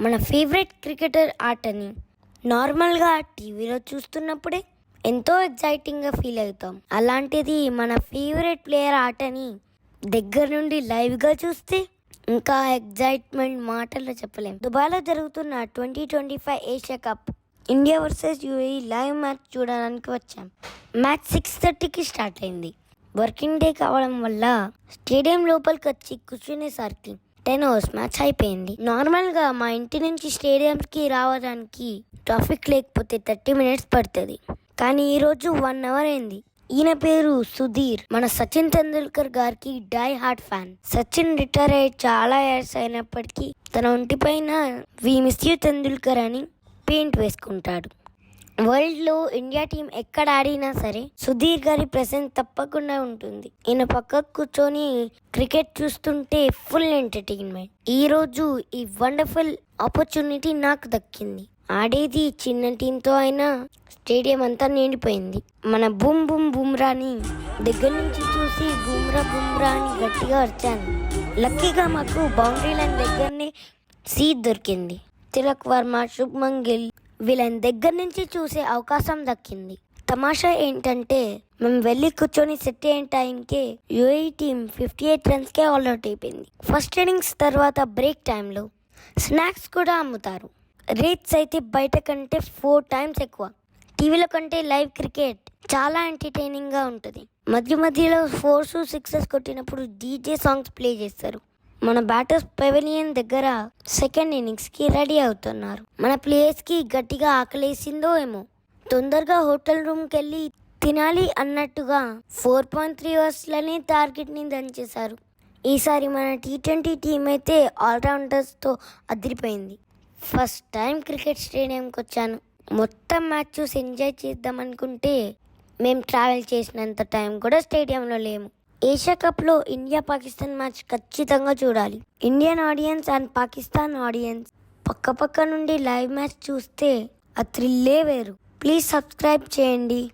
మన favourite cricketer ఆటని నార్మల్గా టీవీలో చూస్తున్నప్పుడే ఎంతో ఎగ్జైటింగ్గా ఫీల్ అవుతాం. అలాంటిది మన ఫేవరెట్ ప్లేయర్ ఆటని దగ్గర నుండి లైవ్గా చూస్తే ఇంకా ఎగ్జైట్మెంట్ మాటల్లో చెప్పలేం. దుబాయ్లో జరుగుతున్న twenty twenty five Asia cup India versus UAE live match చూడడానికి వచ్చాం. మ్యాచ్ సిక్స్ థర్టీకి స్టార్ట్ అయింది. వర్కింగ్ డే కావడం వల్ల స్టేడియం లోపలికి వచ్చి కూర్చునేసరికి టెన్ అవర్స్ మ్యాచ్ అయిపోయింది. నార్మల్గా మా ఇంటి నుంచి స్టేడియంకి రావడానికి ట్రాఫిక్ లేకపోతే థర్టీ మినిట్స్ పడుతుంది. కానీ ఈరోజు వన్ అవర్ అయింది. ఈయన పేరు సుధీర్. మన సచిన్ తెండూల్కర్ గారికి die hard fan Sachin retire అయ్యి చాలా ఇయర్స్ అయినప్పటికీ తన ఒంటిపైన వి మిస్ యూ తెండూల్కర్ అని పెయింట్ వేసుకుంటాడు. వరల్డ్లో ఇండియా టీం ఎక్కడ ఆడినా సరే సుధీర్ గారి ప్రెసెన్స్ తప్పకుండా ఉంటుంది. ఈయన పక్కకు కూర్చొని క్రికెట్ చూస్తుంటే ఫుల్ ఎంటర్టైన్మెంట్ ఈరోజు ఈ వండర్ఫుల్ ఆపర్చునిటీ నాకు దక్కింది. ఆడేది చిన్న టీంతో అయినా స్టేడియం అంతా నిండిపోయింది. మన బూమ్ బూమ్ బుమ్రాని దగ్గర నుంచి చూసి బుమ్రా బుమ్రా అని గట్టిగా వచ్చాను లక్కీగా మాకు బౌండరీ లైన్ దగ్గరనే సీట్ దొరికింది. తిలక్ వర్మ శుభ్మన్ గిల్ వీళ్ళని దగ్గర నుంచి చూసే అవకాశం దక్కింది. తమాషా ఏంటంటే మేము వెళ్ళి కూర్చొని సెట్ అయిన టైంకే యూఏ టీం ఫిఫ్టీ ఎయిట్ రన్స్కే ఆల్అౌట్ అయిపోయింది. ఫస్ట్ ఇన్నింగ్స్ తర్వాత బ్రేక్ టైంలో స్నాక్స్ కూడా అమ్ముతారు. రేట్స్ అయితే బయట కంటే ఫోర్ టైమ్స్ ఎక్కువ. టీవీలో కంటే లైవ్ క్రికెట్ చాలా ఎంటర్టైనింగ్గా ఉంటుంది. మధ్య మధ్యలో ఫోర్స్ సిక్సెస్ కొట్టినప్పుడు డీజే సాంగ్స్ ప్లే చేస్తారు. మన బ్యాటర్స్ పెవిలియన్ దగ్గర సెకండ్ ఇన్నింగ్స్కి రెడీ అవుతున్నారు. మన ప్లేయర్స్కి గట్టిగా ఆకలేసిందో ఏమో. తొందరగా హోటల్ రూమ్కి వెళ్ళి తినాలి అన్నట్టుగా ఫోర్ పాయింట్ త్రీ అవర్స్లోనే టార్గెట్ని దంచేశారు. ఈసారి మన టీ ట్వంటీ టీం అయితే ఆల్రౌండర్స్తో అదిరిపోయింది. ఫస్ట్ టైం క్రికెట్ స్టేడియంకి వచ్చాను. మొత్తం మ్యాచ్ చూసి ఎంజాయ్ చేద్దాం అనుకుంటే మేము ట్రావెల్ చేసినంత టైం కూడా స్టేడియంలో లేము. ఏషియా కప్లో ఇండియా పాకిస్తాన్ మ్యాచ్ ఖచ్చితంగా చూడాలి. Indian audience and Pakistan audience పక్క పక్క నుండి లైవ్ మ్యాచ్ చూస్తే ఆ థ్రిల్లే వేరు. ప్లీజ్ సబ్స్క్రైబ్ చేయండి.